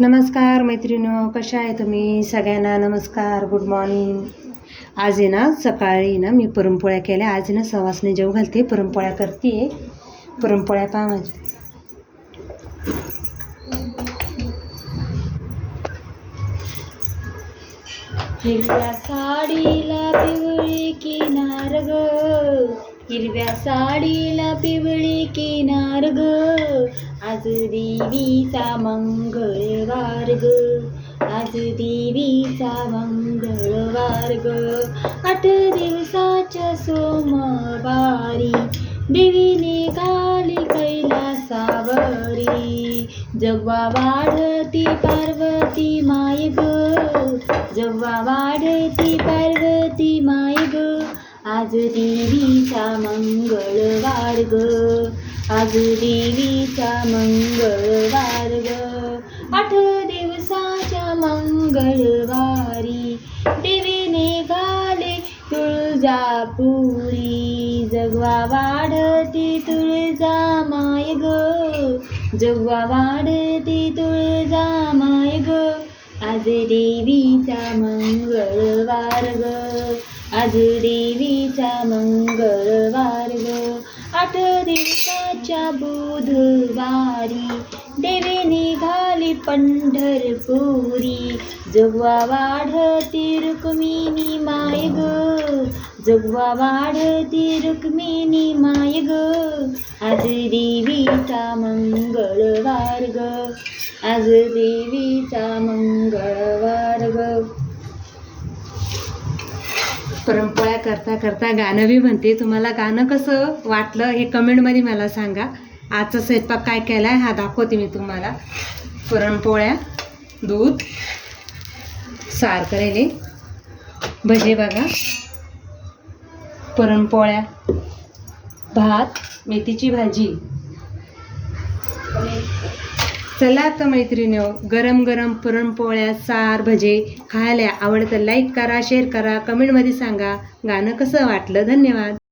नमस्कार मैत्रिणीनो कशा आहे तुम्ही? सगळ्यांना नमस्कार गुड मॉर्निंग आज आहे ना सकाळी ना मी पुरणपोळ्या केल्या. आज ना सवासने जेव घालते. पुरणपोळ्या करते. पुरणपोळ्या पहा माझ्या. हिरव्या साडीला पिवळी किनार ग. हिरव्या साडीला पिवळी किनार ग. आज देवीचा मंगळवार ग आज देवीचा मंगळवार ग आठ दिवसाच्या सोमवारी देवीने काली कैलासावरी जगवा वाढती पार्वती माय ग जव्हा वाढती पार्वती माय ग आज देवीचा मंगळवार ग आज देवीचा मंगळवार ग आठ दिवसाच्या मंगळवारी देवीने घाले तुळजापुरी. जगवा वाढती तुळजा माय ग. जगवा वाढती तुळजा माय ग. आज देवीचा मंगळवार ग आज देवीचा मंगळवार आठ दिवसाच्या बुधवारी देवी निघाली पंढरपुरी. जगवा वाढती रुक्मिणी माय ग जगवा वाढती रुक्मिणी माय ग आज देवीचा मंगळवार ग आज देवीचा मंगळ पुरणपोळ्या करता करता गाणं बी म्हणते. तुम्हाला गाणं कसं वाटलं हे कमेंटमध्ये मला सांगा. आजचा स्वयंपाक काय केला आहे हा दाखवते मी तुम्हाला. पुरणपोळ्या दूध सार करेले भजे बघा. पुरणपोळ्या भात मेथीची भाजी. चला तर मैत्रिणी गरम गरम पुरणपोळ्या सार भजे खायला आवडतं लाईक करा शेअर करा कमेंटमध्ये सांगा. गाणं कसं वाटलं? धन्यवाद.